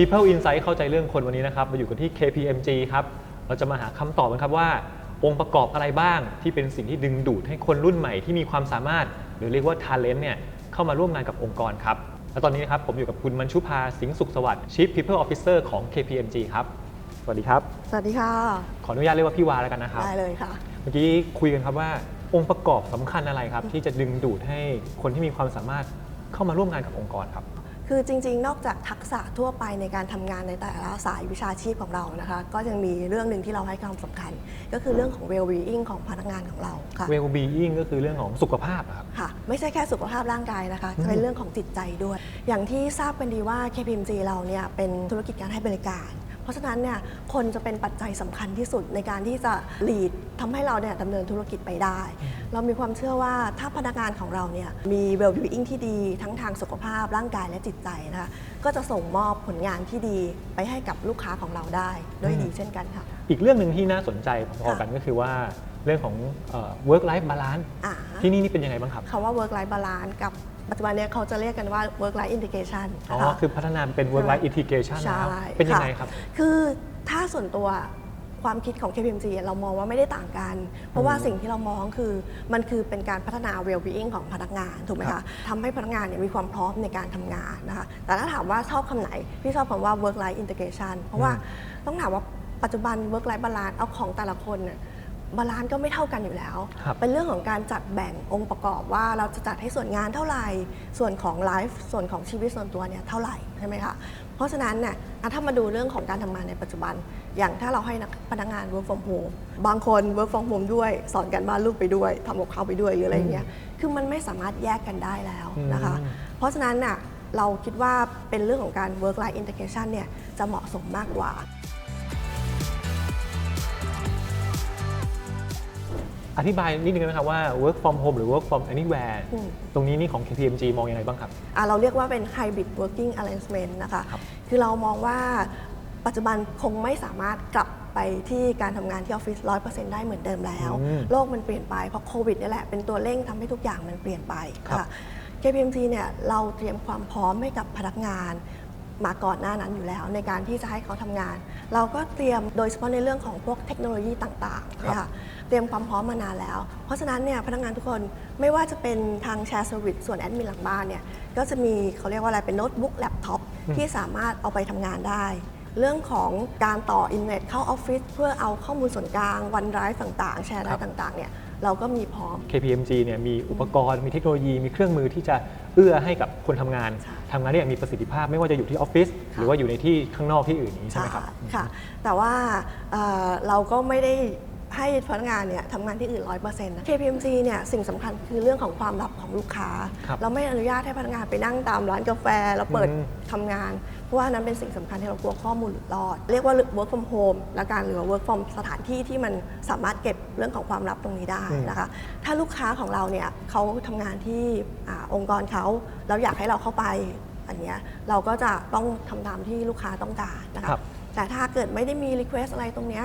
People Insight เข้าใจเรื่องคนวันนี้นะครับมาอยู่กันที่ KPMG ครับ เราจะมาหาคำตอบกันครับว่า องค์ประกอบอะไรบ้างที่เป็นสิ่งที่ดึงดูดให้คนรุ่นใหม่ที่มีความสามารถ หรือเรียกว่า Talent เนี่ยเข้ามาร่วมงานกับองค์กรครับ และตอนนี้นะครับผมอยู่กับคุณมัญชุภาสิงห์สุขสวัสดิ์ Chief People Officer ของ KPMG ครับ สวัสดีครับ สวัสดีค่ะ ขออนุญาตเรียกว่าพี่วาแล้วกันนะครับ ได้เลยค่ะ เมื่อกี้คุยกันครับว่าองค์ประกอบสำคัญอะไรครับ ที่จะดึงดูดให้คนที่มีความสามารถเข้ามาร่วมงานกับองค์กรครับ คือจริง ๆ นอกจากทักษะทั่วไปในการทำงานในแต่ละสายวิชาชีพของเรานะคะ ก็ยังมีเรื่องหนึ่งที่เราให้ความสำคัญ ก็คือเรื่องของ well-being ของพนักงานของเราค่ะ well-being ก็คือเรื่องของสุขภาพอะครับค่ะ ไม่ใช่แค่สุขภาพร่างกายนะคะจะเป็นเรื่องของจิตใจด้วย อย่างที่ทราบกันดีว่า KPMG เราเนี่ยเป็นธุรกิจการให้บริการเพ ราะฉะนั้นเนี่ยคนจะเป็นปัจจัยสำคัญที่สุดในการที่จะ lead ทำให้เราเนี่ยดำเนินธุรกิจไปได้ เรามีความเชื่อว่าถ้าพนักงานของเราเนี่ยมี well-being ที่ดี ทั้งทางสุขภาพร่างกายและจิตใจนะคะก็จะส่งมอบผลงานที่ดีไปให้กับลูกค้าของเราได้ด้วยดีเช่นกันค่ะ อีกเรื่องหนึ่งที่น่าสนใจพอๆค่ะกันก็คือว่าเรื่องของเอ่อ work life balance อ่าที่นี่นี่เป็นยังไงบ้างครับคำว่า work life balance กับ ปัจจุบันเนี้เขาจะเรียกกันว่า work life integration อ๋อ นะคะคือพัฒนาเป็น work life integration ใช่แล้วเป็นยังไงครับ คือถ้าส่วนตัวความคิดของ KPMG เรามองว่าไม่ได้ต่างกัน เพราะว่าสิ่งที่เรามองคือมันคือเป็นการพัฒนา well-being ของพนักงาน ถูกไหมครัคะบทำให้พนักงานเนี่ยมีความพร้อมในการทำงานนะคะ แต่ถ้าถามว่าชอบคำไหน พี่ชอบคำว่า work life integration เพราะว่าต้องถามว่าปัจจุบัน work life balance เอาของแต่ละคนเนี่ย บาลานซ์ก็ไม่เท่ากันอยู่แล้วครับเป็นเรื่องของการจัดแบ่งองค์ประกอบว่าเราจะจัดให้ส่วนงานเท่าไหร่ ส่วนของไลฟ์ ส่วนของชีวิตส่วนตัวเนี่ยเท่าไหร่ใช่ไหมคะ เพราะฉะนั้นเนี่ยอะถ้ามาดูเรื่องของการทำงานในปัจจุบัน อย่างถ้าเราให้นักพนักงาน work from home บางคน work from home ด้วย สอนการบ้านลูกไปด้วยทำกับข้าวไปด้วยหรืออะไรอย่างเงี้ย คือมันไม่สามารถแยกกันได้แล้วนะคะอืมเพราะฉะนั้นน่ะเราคิดว่าเป็นเรื่องของการ work life integration เนี่ยจะเหมาะสมมากกว่า อธิบายนิดนึงได้ไหมครับว่า work from home หรือ work from anywhere อืม ตรงนี้นี่ของ KPMG มองยังไงบ้างครับ อะเราเรียกว่าเป็น hybrid working arrangement นะคะ ครับคือเรามองว่าปัจจุบันคงไม่สามารถกลับไปที่การทำงานที่ออฟฟิศ100%ได้เหมือนเดิมแล้ว อืมโลกมันเปลี่ยนไป เพราะโควิดนี่แหละ เป็นตัวเร่งทำให้ทุกอย่างมันเปลี่ยนไปครับ ค่ะ KPMG เนี่ยเราเตรียมความพร้อมให้กับพนักงาน มาก่อนหน้านั้นอยู่แล้ว ในการที่จะให้เขาทำงาน เราก็เตรียมโดยเฉพาะในเรื่องของพวกเทคโนโลยีต่างๆนะคะเตรียมความพร้อมมานานแล้ว เพราะฉะนั้นเนี่ยพนักงานทุกคนไม่ว่าจะเป็นทางแชร์เซอร์วิสส่วนแอดมินหลังบ้านเนี่ยก็จะมีเขาเรียกว่าอะไรเป็นโน้ตบุ๊กแล็ปท็อปอืมที่สามารถเอาไปทำงานได้เรื่องของการต่ออินเทอร์เน็ตเข้าออฟฟิศเพื่อเอาข้อมูลส่วนกลางวันไดรฟ์ต่างๆ แชร์ไดรฟ์ต่างๆเนี่ย เราก็มีพร้อม KPMG เนี่ยมีอุปกรณ์มีเทคโนโลยีมีเครื่องมือที่จะเอื้อให้กับคนทำงานใช่ทำงานได้อย่างมีประสิทธิภาพ ไม่ว่าจะอยู่ที่ออฟฟิศหรือว่าอยู่ในที่ข้างนอกที่อื่นนี้ใช่ไหมครับค่ะแต่ว่าเอ่อเราก็ไม่ได้ให้พนักงานเนี่ยทำงานที่อื่น100%นะ KPMG เนี่ยสิ่งสำคัญคือเรื่องของความลับของลูกค้าครับเราไม่อนุญาตให้พนักงานไปนั่งตามร้านกาแฟแล้วเปิดอืมทำงาน เพราะว่านั้นเป็นสิ่งสำคัญที่เรากลัวข้อมูลหลุดรอด เรียกว่า work from home และการหรือว่า work from สถานที่ที่มันสามารถเก็บเรื่องของความลับตรงนี้ได้นะคะ ถ้าลูกค้าของเราเนี่ยเขาทำงานที่อาองค์กรเขาเราอยากให้เราเข้าไปอันเนี้ยเราก็จะต้องทำตามที่ลูกค้าต้องการนะคะครับ แต่ถ้าเกิดไม่ได้มี Request อะไรตรงเนี้ย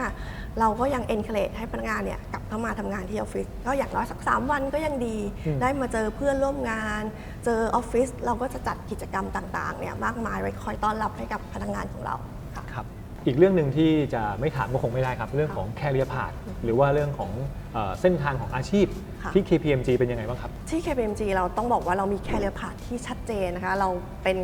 เราก็ยัง encourage ให้พนักงานเนี่ยกลับเข้ามาทำงานที่ออฟฟิศก็อย่างน้อยสัก 3 วันก็ยังดีอืมได้มาเจอเพื่อนร่วมงาน เจอออฟฟิศเราก็จะจัดกิจกรรมต่างๆเนี่ยมากมายไว้คอยต้อนรับให้กับพนักงานของเราค่ะครับ อีกเรื่องหนึ่งที่จะไม่ถามก็คงไม่ได้ครับ เรื่องของ career path หรือว่าเรื่องของเอ่อเส้นทางของอาชีพค่ะ ที่ KPMG เป็นยังไงบ้างครับ ที่ KPMG เราต้องบอกว่าเรามี career path ที่ชัดเจนนะคะ เราเป็น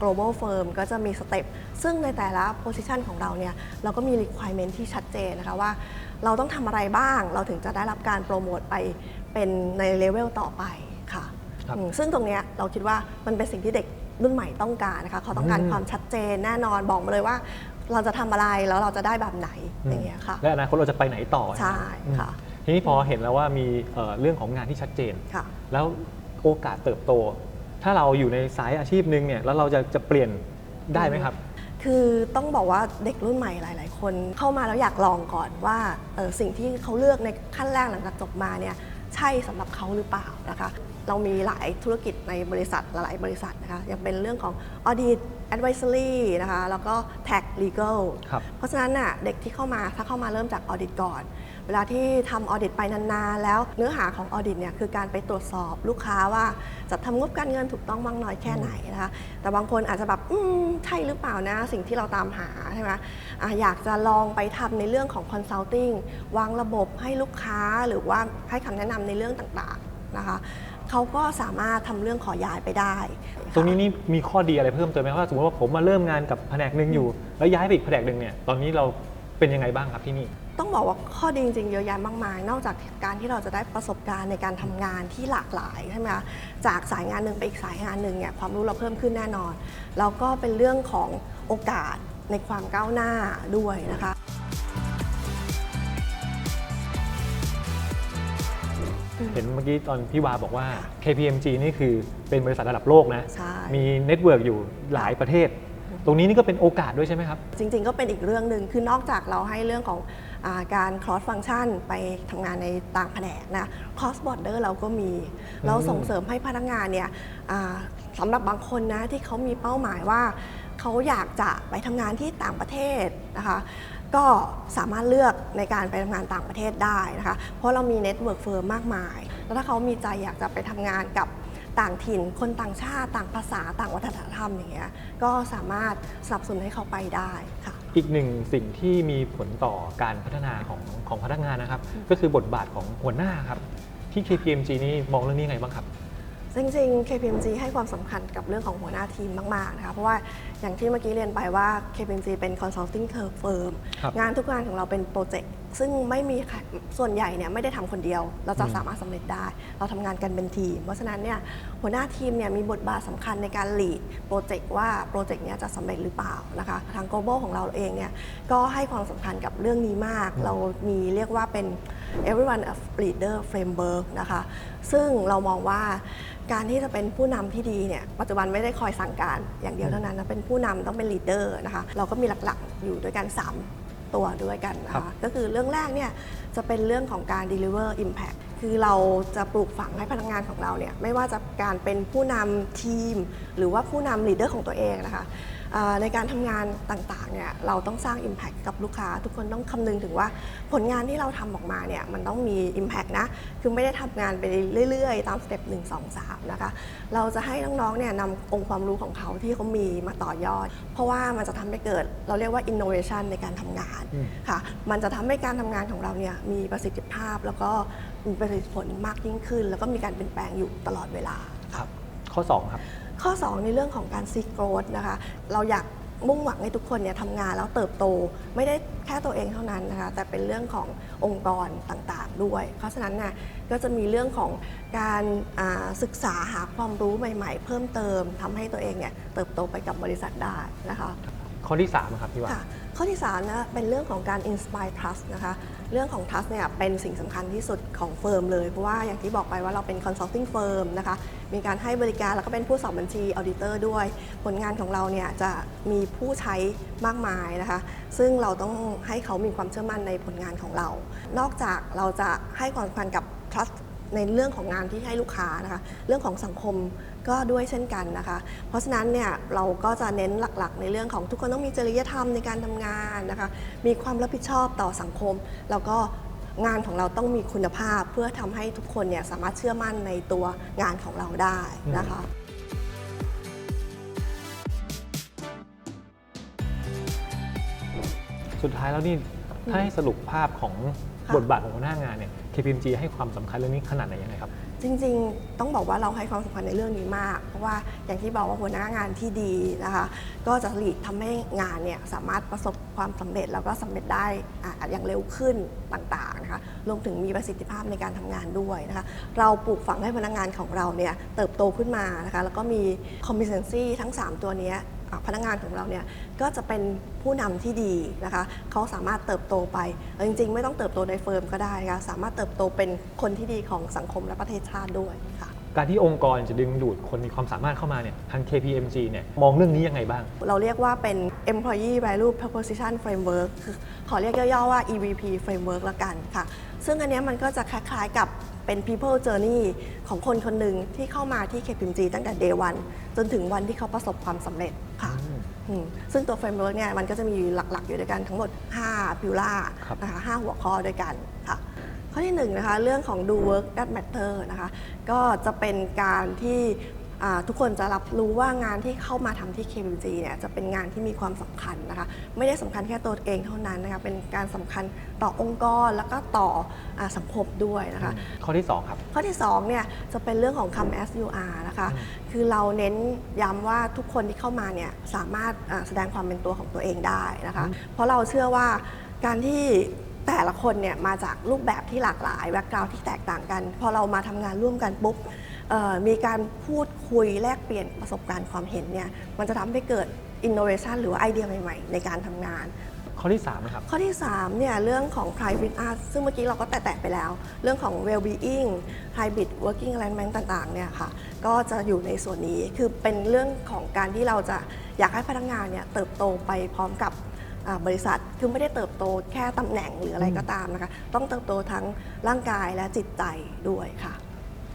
global firm ก็จะมีสเต็ปซึ่งในแต่ละ position ของเราเนี่ย เราก็มี requirement ที่ชัดเจนนะคะว่า เราต้องทำอะไรบ้าง เราถึงจะได้รับการโปรโมทไปเป็นในเลเวลต่อไปค่ะครับ อืมซึ่งตรงเนี้ยเราคิดว่ามันเป็นสิ่งที่เด็กรุ่นใหม่ต้องการนะคะเขาต้องการอืมความชัดเจนแน่นอนบอกมาเลยว่า เราจะทำอะไรแล้วเราจะได้แบบไหนอย่างเงี้ยค่ะ และอนาคตเราจะไปไหนต่อใช่อืมค่ะทีนี้พอเห็นแล้วว่ามีเอ่อเรื่องของงานที่ชัดเจน ค่ะ แล้วโอกาสเติบโต ถ้าเราอยู่ในสายอาชีพหนึ่งเนี่ยแล้วเราจะจะเปลี่ยนได้ไหมครับ คือต้องบอกว่าเด็กรุ่นใหม่หลาย ๆ คนเข้ามาแล้วอยากลองก่อนว่าเอ่อสิ่งที่เขาเลือกในขั้นแรกหลังจากจบมาเนี่ยใช่สำหรับเขาหรือเปล่านะคะ เรามีหลายธุรกิจในบริษัทหลายๆบริษัทนะคะยังเป็นเรื่องของ audit advisory นะคะแล้วก็ tax legal ครับเพราะฉะนั้นน่ะเด็กที่เข้ามาถ้าเข้ามาเริ่มจากออดิตก่อน เวลาที่ทำออดิตไปนานๆ แล้วเนื้อหาของออดิตเนี่ยคือการไปตรวจสอบลูกค้าว่าจะทำงบการเงินถูกต้องมากน้อยแค่ไหนนะคะแต่บางคนอาจจะแบบอืมใช่หรือเปล่านะสิ่งที่เราตามหาใช่ไหมอะอยากจะลองไปทำในเรื่องของ consulting วางระบบให้ลูกค้าหรือว่าให้คำแนะนำในเรื่องต่างๆนะคะ เขาก็สามารถทำเรื่องขอย้ายไปได้ ตรงนี้นี่มีข้อดีอะไรเพิ่มเติมไหมว่าสมมติว่าผมมาเริ่มงานกับแผนกหนึ่งอยู่ แล้วย้ายไปอีกแผนกหนึ่งเนี่ยตอนนี้เราเป็นยังไงบ้างครับที่นี่ ต้องบอกว่าข้อดีจริงๆเยอะแยะมากมาย นอกจากการที่เราจะได้ประสบการณ์ในการทำงานที่หลากหลายใช่ไหมคะจากสายงานหนึ่งไปอีกสายงานหนึ่งเนี่ยความรู้เราเพิ่มขึ้นแน่นอน แล้วก็เป็นเรื่องของโอกาสในความก้าวหน้าด้วยนะคะ เห็นเมื่อกี้ตอนพี่วาบอกว่า KPMG นี่คือเป็นบริษัทระดับโลกนะ ใช่ มีเน็ตเวิร์กอยู่หลายประเทศ ตรงนี้นี่ก็เป็นโอกาสด้วยใช่ไหมครับ จริงๆ ก็เป็นอีกเรื่องหนึ่งคือนอกจากเราให้เรื่องของอาการ cross function ไปทำงานในต่างแผนกนะ cross border เราก็มี เราส่งเสริมให้พนักงานเนี่ยอ่าสำหรับบางคนนะที่เขามีเป้าหมายว่า เขาอยากจะไปทำงานที่ต่างประเทศนะคะ ก็สามารถเลือกในการไปทำงานต่างประเทศได้นะคะ เพราะเรามีเน็ตเวิร์กเฟิร์มมากมาย แล้วถ้าเขามีใจอยากจะไปทำงานกับต่างถิ่น คนต่างชาติ ต่างภาษา ต่างวัฒนธรรมอย่างเงี้ย ก็สามารถสนับสนุนให้เขาไปได้ค่ะ อีกหนึ่งสิ่งที่มีผลต่อการพัฒนาของของพนักงานนะครับ ก็คือบทบาทของหัวหน้าครับ ที่ KPMG นี่มองเรื่องนี้ยังไงบ้างครับ จริงๆ KPMG ให้ความสำคัญกับเรื่องของหัวหน้าทีมมากๆนะคะเพราะว่าอย่างที่เมื่อกี้เรียนไปว่า KPMG เป็น consulting firm ครับงานทุกงานของเราเป็นโปรเจกต์ซึ่งไม่มีใครส่วนใหญ่เนี่ยไม่ได้ทำคนเดียว เราจะสามารถสำเร็จได้ เราทำงานกันเป็นทีม เพราะฉะนั้นเนี่ยหัวหน้าทีมเนี่ยมีบทบาทสำคัญในการ lead โปรเจกต์ว่าโปรเจกต์เนี้ยจะสำเร็จหรือเปล่านะคะทาง global ของเราเองเนี่ยก็ให้ความสำคัญกับเรื่องนี้มาก เรามีเรียกว่าเป็น everyone a leader framework นะคะ ซึ่งเรามองว่าการที่จะเป็นผู้นำที่ดีเนี่ยปัจจุบันไม่ได้คอยสั่งการอย่างเดียวเท่านั้นนะเป็นผู้นำต้องเป็น leader นะคะเราก็มีหลักๆอยู่ด้วยกัน 3 ตัวด้วยกันนะครัคะบก็คือเรื่องแรกเนี่ยจะเป็นเรื่องของการ deliver impact คือเราจะปลูกฝังให้พนักงานของเราเนี่ยไม่ว่าจะการเป็นผู้นำทีม หรือว่าผู้นำ leader ของตัวเองนะคะอ่าในการทำงานต่างๆเนี่ยเราต้องสร้าง Impact กับลูกค้า ทุกคนต้องคำนึงถึงว่าผลงานที่เราทำออกมาเนี่ยมันต้องมี Impact นะ คือไม่ได้ทำงานไปเรื่อยๆ ตามสเต็ป1 2 3 นะคะ เราจะให้น้องๆเนี่ยนำองค์ความรู้ของเขาที่เขามีมาต่อยอด เพราะว่ามันจะทำให้เกิดเราเรียกว่า innovation ในการทำงานอืมค่ะมันจะทำให้การทำงานของเราเนี่ยมีประสิทธิภาพแล้วก็มีประสิทธิผลมากยิ่งขึ้น แล้วก็มีการเปลี่ยนแปลงอยู่ตลอดเวลาครับข้อ 2 ครับ ข้อ 2 ในเรื่องของการซีโกรดนะคะ เราอยากมุ่งหวังให้ทุกคนเนี่ยทำงานแล้วเติบโตไม่ได้แค่ตัวเองเท่านั้นนะคะ แต่เป็นเรื่องขององค์กรต่างๆด้วย เพราะฉะนั้นน่ะก็จะมีเรื่องของการศึกษาหาความรู้ใหม่ ๆ เพิ่มเติมทำให้ตัวเองเนี่ยเติบโตไปกับบริษัทได้นะคะ ข้อที่3อะครับพี่วาค่ะข้อที่3นะเป็นเรื่องของการ inspire trust นะคะ เรื่องของ trust เนี่ยเป็นสิ่งสำคัญที่สุดของเฟิร์มเลย เพราะว่าอย่างที่บอกไปว่าเราเป็น consulting firm นะคะ มีการให้บริการแล้วก็เป็นผู้สอบบัญชี auditor ด้วย ผลงานของเราเนี่ยจะมีผู้ใช้มากมายนะคะ ซึ่งเราต้องให้เขามีความเชื่อมั่นในผลงานของเรา นอกจากเราจะให้ความสำคัญกับ trust ในเรื่องของงานที่ให้ลูกค้านะคะ เรื่องของสังคมก็ด้วยเช่นกันนะคะ เพราะฉะนั้นเนี่ยเราก็จะเน้นหลักๆ ในเรื่องของทุกคนต้องมีจริยธรรมในการทำงานนะคะ มีความรับผิดชอบต่อสังคม แล้วก็งานของเราต้องมีคุณภาพ เพื่อทำให้ทุกคนเนี่ยสามารถเชื่อมั่นในตัวงานของเราได้นะคะสุดท้ายแล้วนี่ถ้าให้สรุปภาพของ บทบาทของหัวหน้างานเนี่ย KPMG ให้ความสำคัญเรื่องนี้ขนาดไหนยังไงครับ จริงๆ ต้องบอกว่าเราให้ความสำคัญในเรื่องนี้มาก เพราะว่าอย่างที่บอกว่าหัวหน้างานที่ดีนะคะ ก็จะหลีดทำให้งานเนี่ยสามารถประสบความสำเร็จแล้วก็สำเร็จได้อะอย่างเร็วขึ้นต่างๆนะคะ รวมถึงมีประสิทธิภาพในการทำงานด้วยนะคะ เราปลูกฝังให้พนักงานของเราเนี่ยเติบโตขึ้นมานะคะ แล้วก็มี competency ทั้ง 3 ตัวเนี้ยอะ พนักงานของเราเนี่ยก็จะเป็นผู้นำที่ดีนะคะเขาสามารถเติบโตไปเอ่อจริงๆ ไม่ต้องเติบโตในเฟิร์มก็ได้นะคะสามารถเติบโตเป็นคนที่ดีของสังคมและประเทศชาติด้วยค่ะการที่องค์กรจะดึงดูดคนมีความสามารถเข้ามาเนี่ยทาง KPMG เนี่ยมองเรื่องนี้ยังไงบ้าง เราเรียกว่าเป็น employee value proposition framework คือขอเรียกย่อๆว่า EVP framework ละกันค่ะ ซึ่งอันเนี้ยมันก็จะคล้ายๆกับ เป็น people journey ของคนคนหนึ่งที่เข้ามาที่ KPMG ตั้งแต่ day one จนถึงวันที่เขาประสบความสำเร็จค่ะอืมอืมซึ่งตัว framework เนี่ยมันก็จะมีหลักๆ อยู่ด้วยกันทั้งหมด 5 พิวล่าครับนะคะ5หัวข้อด้วยกันค่ะข้อที่1นงนะคะเรื่องของ do work that matter นะคะก็จะเป็นการที่อ่า ทุกคนจะรับรู้ว่างานที่เข้ามาทำที่ KPMG เนี่ยจะเป็นงานที่มีความสำคัญนะคะไม่ได้สำคัญแค่ตัวเองเท่านั้นนะคะเป็นการสำคัญต่อองค์กรแล้วก็ต่ออาสังคมด้วยนะคะข้อที่ 2 ครับ ข้อที่2เนี่ยจะเป็นเรื่องของ come as you are นะคะคือเราเน้นย้ำว่าทุกคนที่เข้ามาเนี่ยสามารถอ่าแสดงความเป็นตัวของตัวเองได้นะคะเพราะเราเชื่อว่าการที่แต่ละคนเนี่ยมาจากรูปแบบที่หลากหลายแบ็กกราวที่แตกต่างกัน พอเรามาทำงานร่วมกันปุ๊บเอ่อ มีการพูดคุยแลกเปลี่ยนประสบการณ์ความเห็นเนี่ยมันจะทำให้เกิด innovation หรือว่าไอเดียใหม่ๆ ในการทำงาน ข้อที่3นะครับ ข้อที่3เนี่ยเรื่องของ private art ซึ่งเมื่อกี้เราก็แตะๆไปแล้ว เรื่องของ well-being hybrid working arrangement ต่างๆเนี่ยค่ะก็จะอยู่ในส่วนนี้คือเป็นเรื่องของการที่เราจะอยากให้พนักงานเนี่ยเติบโตไปพร้อมกับอ่าบริษัทคือไม่ได้เติบโตแค่ตำแหน่งหรืออะไรก็ตามนะคะ ต้องเติบโตทั้งร่างกายและจิตใจด้วยค่ะ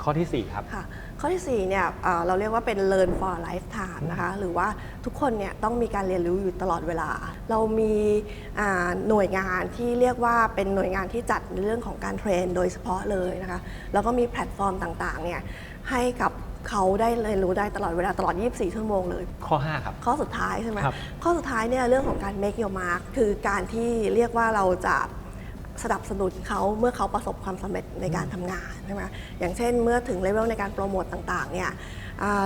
ข้อทีสี่ 4 ครับ ค่ะข้อที่4เนี่ยเอ่อเราเรียกว่าเป็น learn for lifetime นะคะหรือว่าทุกคนเนี่ยต้องมีการเรียนรู้อยู่ตลอดเวลา เรามีอ่าหน่วยงานที่เรียกว่าเป็นหน่วยงานที่จัดในเรื่องของการเทรนโดยเฉพาะเลยนะคะแล้วก็มีแพลตฟอร์มต่างๆเนี่ยให้กับเขาได้เรียนรู้ได้ตลอดเวลาตลอด 24 ชั่วโมงเลย ข้อ 5 ครับ ข้อสุดท้ายใช่ไหมครับ ข้อสุดท้ายเนี่ยเรื่องของการ make your mark คือการที่เรียกว่าเราจะ สนับสนุนเขาเมื่อเขาประสบความสำเร็จในการทำงานใช่ไหมอย่างเช่นเมื่อถึงเลเวลในการโปรโมตต่างๆเนี่ย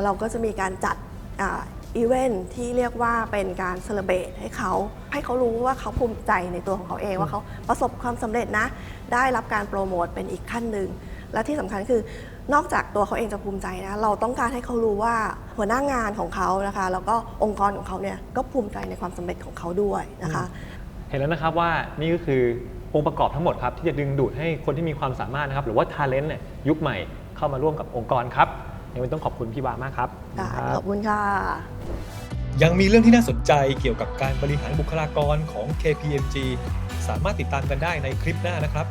เราก็จะมีการจัดอีเวนท์ที่เรียกว่าเป็นการเซเลบรตให้เขาให้เขารู้ว่าเขาภูมิใจในตัวของเขาเองว่าเขาประสบความสำเร็จนะ ได้รับการโปรโมทเป็นอีกขั้นหนึ่งและที่สำคัญคือนอกจากตัวเขาเองจะภูมิใจนะเราต้องการให้เขารู้ว่าหัวหน้างานของเขานะคะแล้วก็องค์กรของเขาเนี่ยก็ภูมิใจในความสำเร็จของเขาด้วยนะคะ เห็นแล้วนะครับว่านี่ก็คือ องค์ประกอบทั้งหมดครับที่จะดึงดูดให้คนที่มีความสามารถนะครับหรือว่า talent เนี่ยยุคใหม่เข้ามาร่วมกับองค์กรครับยังไม่ต้องขอบคุณพี่วามากครับค่ะครัขบอบคุณค่ะ ยังมีเรื่องที่น่าสนใจเกี่ยวกับการบริหารบุคลากรของ KPMG สามารถติดตามกันได้ในคลิปหน้านะครับ